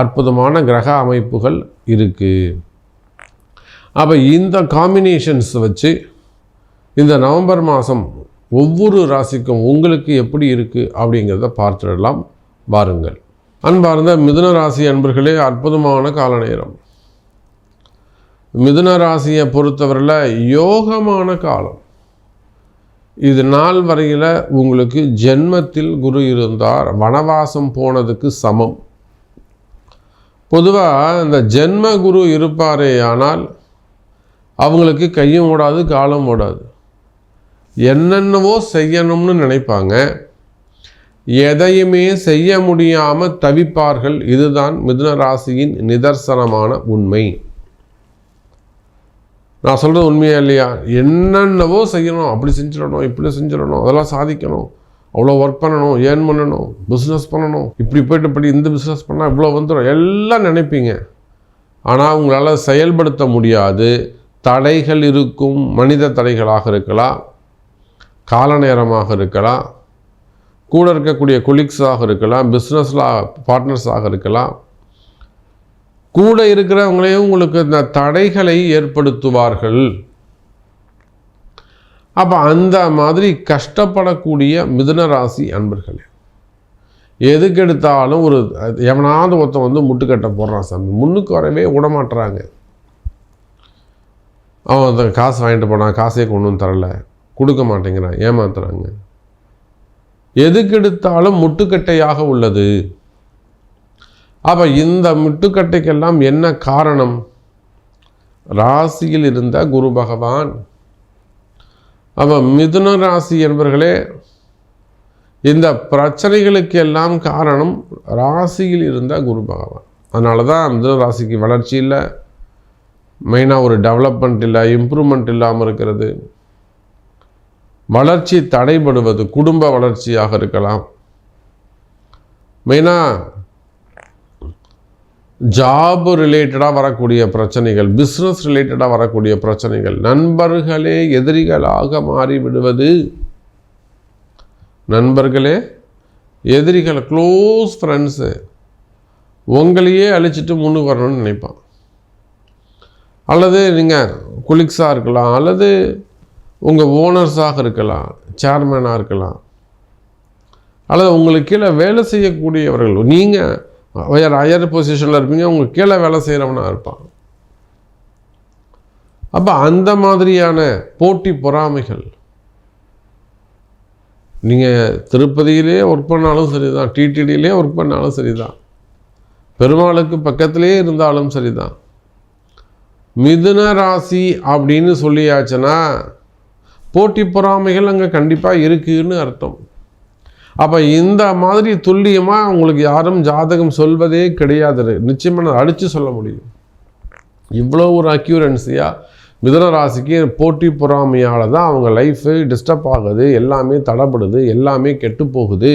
அற்புதமான கிரக அமைப்புகள் இருக்குது அப்போ இந்த காம்பினேஷன்ஸ் வச்சு இந்த நவம்பர் மாதம் ஒவ்வொரு ராசிக்கும் உங்களுக்கு எப்படி இருக்குது அப்படிங்கிறத பார்த்துடலாம். வாருங்கள். அன்பார்ந்த மிதுன ராசி அன்பர்களே அற்புதமான கால நேரம் மிதுன ராசியை பொறுத்தவரையில் யோகமான காலம். இது நாள் வரையில் உங்களுக்கு ஜென்மத்தில் குரு இருந்தார் வனவாசம் போனதுக்கு சமம். பொதுவாக இந்த ஜென்ம குரு இருப்பாரே ஆனால் அவங்களுக்கு கையும் ஓடாது காலம் ஓடாது. என்னென்னவோ செய்யணும்னு நினைப்பாங்க. எதையுமே செய்ய முடியாமல் தவிப்பார்கள். இதுதான் மிதுன ராசியின் நிதர்சனமான உண்மை. நான் சொல்கிறது உண்மையா இல்லையா? என்னென்னவோ செய்யணும். அப்படி செஞ்சிடணும் இப்படி செஞ்சிடணும் அதெல்லாம் சாதிக்கணும். அவ்வளோ ஒர்க் பண்ணணும் ஏர்ன் பண்ணணும் பிஸ்னஸ் பண்ணணும். இப்படி போயிட்டு இப்படி இந்த பிஸ்னஸ் பண்ணால் இவ்வளோ வந்துடும் எல்லாம் நினைப்பீங்க. ஆனால் உங்களால் செயல்படுத்த முடியாது. தடைகள் இருக்கும். மனித தடைகளாக இருக்கலாம். கால நேரமாக இருக்கலாம். கூட இருக்கக்கூடிய கொலீக்ஸாக இருக்கலாம். பிஸ்னஸில் பார்ட்னர்ஸாக இருக்கலாம். கூட இருக்கிறவங்களையும் உங்களுக்கு இந்த தடைகளை ஏற்படுத்துவார்கள். அப்போ அந்த மாதிரி கஷ்டப்படக்கூடிய மிதுன ராசி அன்பர்களே எதுக்கு எடுத்தாலும் ஒரு எவனாவது ஒருத்தன் வந்து முட்டுக்கட்டை போடுறான் சாமி. முன்னுக்கு வரவே விடமாட்டுறாங்க அவன் அந்த காசு வாங்கிட்டு போனான் காசே கொண்டு வந்து தரல கொடுக்க மாட்டேங்கிறான் ஏமாத்துறாங்க. எதுக்கு எடுத்தாலும் முட்டுக்கட்டையாக உள்ளது. அப்போ இந்த முட்டுக்கட்டைக்கெல்லாம் என்ன காரணம்? ராசியில் இருந்த குரு பகவான் அப்போ மிதுன ராசி என்பர்களே இந்த பிரச்சனைகளுக்கு எல்லாம் காரணம் ராசியில் இருந்த குரு பகவான். அதனால தான் மிதுன ராசிக்கு வளர்ச்சி இல்லை மெயினாக ஒரு டெவலப்மெண்ட் இல்லை இம்ப்ரூவ்மெண்ட் இல்லாமல் இருக்கிறது. வளர்ச்சி தடைபடுவது குடும்ப வளர்ச்சியாக இருக்கலாம். மெயினாக ஜாப் ரிலேட்டடாக வரக்கூடிய பிரச்சனைகள் பிஸ்னஸ் ரிலேட்டடாக வரக்கூடிய பிரச்சனைகள் நண்பர்களே எதிரிகளாக மாறிவிடுவது. நண்பர்களே எதிரிகள் க்ளோஸ் ஃப்ரெண்ட்ஸு உங்களையே அழிச்சிட்டு முன்னுக்கு வரணும்னு நினைப்பான். அல்லது நீங்கள் குலிக்ஸாக இருக்கலாம் அல்லது உங்கள் ஓனர்ஸாக இருக்கலாம் சேர்மேனாக இருக்கலாம் அல்லது உங்களுக்கு கீழே வேலை செய்யக்கூடியவர்கள் நீங்கள் ஹையர் ஹையர் பொசிஷனில் இருப்பீங்க உங்களுக்கு கீழே வேலை செய்கிறவனாக இருப்பான். அப்போ அந்த மாதிரியான போட்டி பொறாமைகள் நீங்கள் திருப்பதியிலே ஒர்க் பண்ணாலும் சரி தான் டிடிடியிலே ஒர்க் பண்ணாலும் சரி தான் பெருமாளுக்கு பக்கத்திலே இருந்தாலும் சரி தான் மிதுன ராசி அப்படின்னு சொல்லியாச்சுன்னா போட்டி பொறாமைகள் அங்கே கண்டிப்பாக இருக்குதுன்னு அர்த்தம். அப்போ இந்த மாதிரி துல்லியமாக உங்களுக்கு யாரும் ஜாதகம் சொல்வதே கிடையாது. நிச்சயமாக நான் அடித்து சொல்ல முடியும். இவ்வளோ ஒரு அக்யூரன்சியாக மிதன ராசிக்கு போட்டி பொறாமையால் தான் அவங்க லைஃபு டிஸ்டர்ப் ஆகுது எல்லாமே தடப்படுது எல்லாமே கெட்டு போகுது.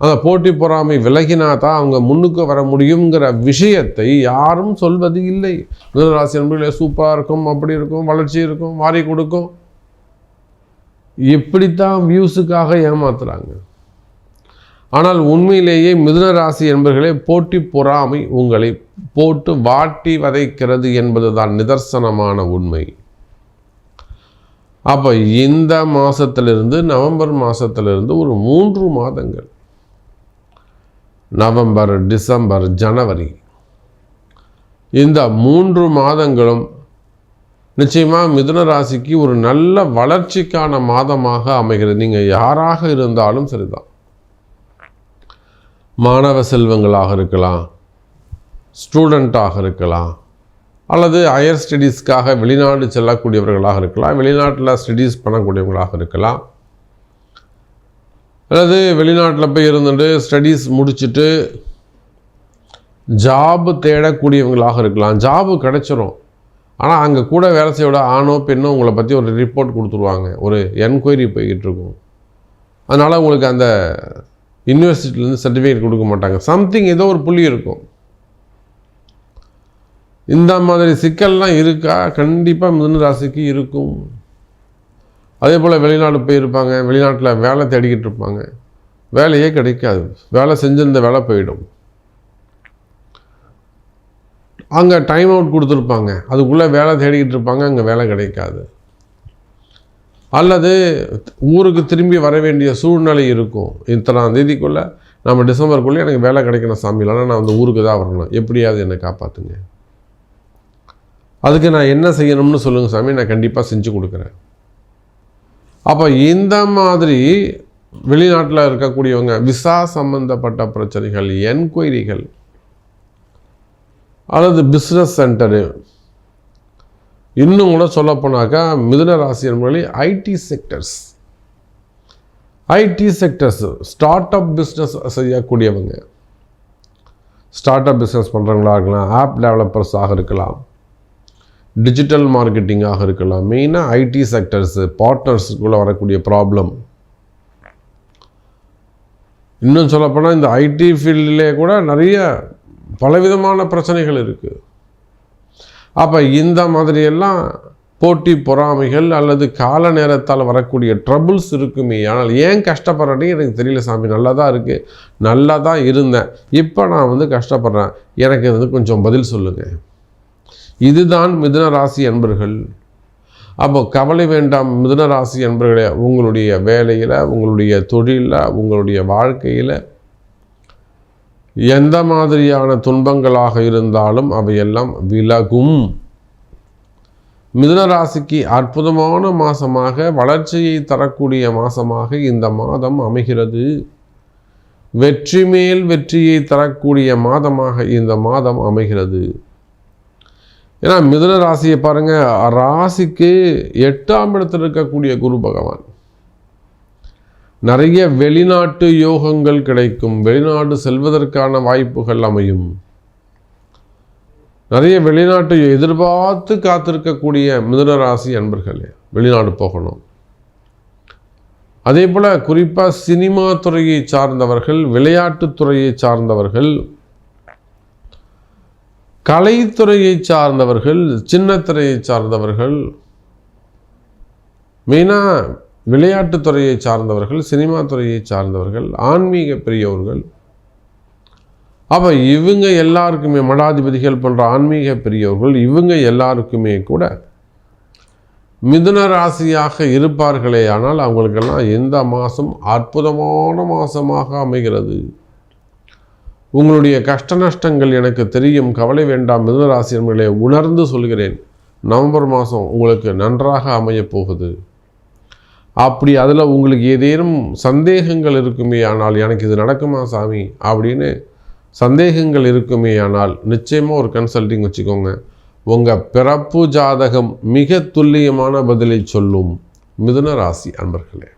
அந்த போட்டி பொறாமை விலகினா தான் அவங்க முன்னுக்கு வர முடியுங்கிற விஷயத்தை யாரும் சொல்வது இல்லை. மிதனராசி நண்பர்களே சூப்பராக இருக்கும் அப்படி இருக்கும் வளர்ச்சி இருக்கும் வாரி கொடுக்கும். இப்படித்தான் வியூஸுக்காக ஏமாத்துறாங்க. ஆனால் உண்மையிலேயே மிதுன ராசி என்பர்களே போட்டி பொறாமை உங்களை போட்டு வாட்டி வதைக்கிறது என்பதுதான் நிதர்சனமான உண்மை. அப்போ இந்த மாதத்திலிருந்து நவம்பர் மாதத்திலிருந்து ஒரு மூன்று மாதங்கள். நவம்பர் டிசம்பர் ஜனவரி. இந்த மூன்று மாதங்களும் நிச்சயமாக மிதுன ராசிக்கு ஒரு நல்ல வளர்ச்சிக்கான மாதமாக அமைகிறது. நீங்கள் யாராக இருந்தாலும் சரிதான். மாணவ செல்வங்களாக இருக்கலாம் ஸ்டூடெண்ட்டாக இருக்கலாம் அல்லது ஹையர் ஸ்டடீஸ்க்காக வெளிநாடு செல்லக்கூடியவர்களாக இருக்கலாம் வெளிநாட்டில் ஸ்டடீஸ் பண்ணக்கூடியவங்களாக இருக்கலாம் அல்லது வெளிநாட்டில் போய் இருந்துட்டு ஸ்டடீஸ் முடிச்சுட்டு ஜாபு தேடக்கூடியவங்களாக இருக்கலாம். ஜாபு கிடைச்சிரும். ஆனால் அங்கே கூட வேலை செய்யோட ஆணோ பெண்ணோ உங்களை பற்றி ஒரு ரிப்போர்ட் கொடுத்துருவாங்க. ஒரு என்கொயரி போய்கிட்டு இருக்கும். அதனால் உங்களுக்கு அந்த யூனிவர்சிட்டியிலேருந்து சர்டிஃபிகேட் கொடுக்க மாட்டாங்க. சம்திங் ஏதோ ஒரு புள்ளி இருக்கும். இந்த மாதிரி சிக்கல்லாம் இருக்கா? கண்டிப்பாக மிதுன ராசிக்கு இருக்கும். அதே போல் வெளிநாடு போயிருப்பாங்க. வெளிநாட்டில் வேலை தேடிக்கிட்டு இருப்பாங்க. வேலையே கிடைக்காது. வேலை செஞ்சிருந்த வேலை போயிடும். அங்கே டைம் அவுட் கொடுத்துருப்பாங்க. அதுக்குள்ளே வேலை தேடிக்கிட்டு இருப்பாங்க. அங்கே வேலை கிடைக்காது. அல்லது ஊருக்கு திரும்பி வர வேண்டிய சூழ்நிலை இருக்கும். இத்தனாம் தேதிக்குள்ளே நம்ம டிசம்பருக்குள்ளே எனக்கு வேலை கிடைக்கணும் சாமி நான் அந்த ஊருக்கு தான் வரணும். எப்படியாவது என்னை காப்பாற்றுங்க அதுக்கு நான் என்ன செய்யணும்னு சொல்லுங்கள் சாமி நான் கண்டிப்பாக செஞ்சு கொடுக்குறேன். அப்போ இந்த மாதிரி வெளிநாட்டில் இருக்கக்கூடியவங்க விசா சம்பந்தப்பட்ட பிரச்சனைகள் என்கொயரிகள் அல்லது பிஸ்னஸ் சென்டரு இன்னும் கூட சொல்லப்போனாக்கா மிதுன ராசி என்பதை IT sectors IT sectors start up business செய்யக்கூடியவங்க. ஸ்டார்ட் அப் பிஸ்னஸ் பண்ணுறவங்களா இருக்கலாம் ஆப் டெவலப்பர்ஸாக இருக்கலாம். டிஜிட்டல் மார்க்கெட்டிங்காக இருக்கலாம் மெயினாக ஐடி செக்டர்ஸு பார்ட்னர்ஸுக்குள்ளே வரக்கூடிய ப்ராப்ளம் இன்னும் சொல்லப்போனால் இந்த ஐடி ஃபீல்டிலே கூட நிறைய பலவிதமான பிரச்சனைகள் இருக்குது அப்போ இந்த மாதிரியெல்லாம் போட்டி பொறாமைகள் அல்லது கால நேரத்தால் வரக்கூடிய ட்ரபுள்ஸ் இருக்குமே. ஆனால் ஏன் கஷ்டப்படுறேன்னு எனக்கு தெரியல சாமி. நல்லா தான் இருக்குது நல்லா தான் இருந்தேன். இப்போ நான் வந்து கஷ்டப்படுறேன். எனக்கு வந்து கொஞ்சம் பதில் சொல்லுங்கள் இதுதான் மிதுன ராசி அன்பர்கள். அப்போ கவலை வேண்டாம் மிதுன ராசி அன்பர்களே. உங்களுடைய வேலையில் உங்களுடைய தொழிலில் உங்களுடைய வாழ்க்கையில் எந்த மாதிரியான துன்பங்களாக இருந்தாலும் அவையெல்லாம் விலகும். மிதுன ராசிக்கு அற்புதமான மாதமாக வளர்ச்சியை தரக்கூடிய மாதமாக இந்த மாதம் அமைகிறது. வெற்றி மேல் வெற்றியை தரக்கூடிய மாதமாக இந்த மாதம் அமைகிறது. ஏன்னா மிதுன ராசியை பாருங்கள் ராசிக்கு எட்டாம் இடத்தில் இருக்கக்கூடிய குரு பகவான். நிறைய வெளிநாட்டு யோகங்கள் கிடைக்கும். வெளிநாடு செல்வதற்கான வாய்ப்புகள் அமையும். நிறைய வெளிநாட்டு எதிர்பார்த்து காத்திருக்கக்கூடிய மிதுன ராசி அன்பர்களே வெளிநாடு போகணும். அதே போல் குறிப்பாக சினிமா துறையை சார்ந்தவர்கள் விளையாட்டுத் துறையை சார்ந்தவர்கள் கலைத்துறையை சார்ந்தவர்கள் சின்னத்துறையை சார்ந்தவர்கள் மெயினாக விளையாட்டுத்துறையை சார்ந்தவர்கள் சினிமா துறையை சார்ந்தவர்கள் ஆன்மீக பெரியவர்கள் அப்போ இவங்க எல்லாருக்குமே மடாதிபதிகள் போன்ற ஆன்மீக பெரியவர்கள் இவங்க எல்லாருக்குமே கூட மிதுன ராசியாக இருப்பார்களே ஆனால் அவங்களுக்கெல்லாம் எந்த மாதம் அற்புதமான மாதமாக அமைகிறது? உங்களுடைய கஷ்ட நஷ்டங்கள் எனக்கு தெரியும் கவலை வேண்டாம் மிதுனராசி என்பதை உணர்ந்து சொல்கிறேன். நவம்பர் மாதம் உங்களுக்கு நன்றாக அமையப் போகுது. அப்படி அதில் உங்களுக்கு ஏதேனும் சந்தேகங்கள் இருக்குமே ஆனால் எனக்கு இது நடக்குமா சாமி? அப்படின்னு சந்தேகங்கள் இருக்குமே ஆனால் நிச்சயமாக ஒரு கன்சல்டிங் வச்சுக்கோங்க. உங்கள் பிறப்பு ஜாதகம் மிக துல்லியமான பதிலை சொல்லும் மிதுன ராசி அன்பர்களே.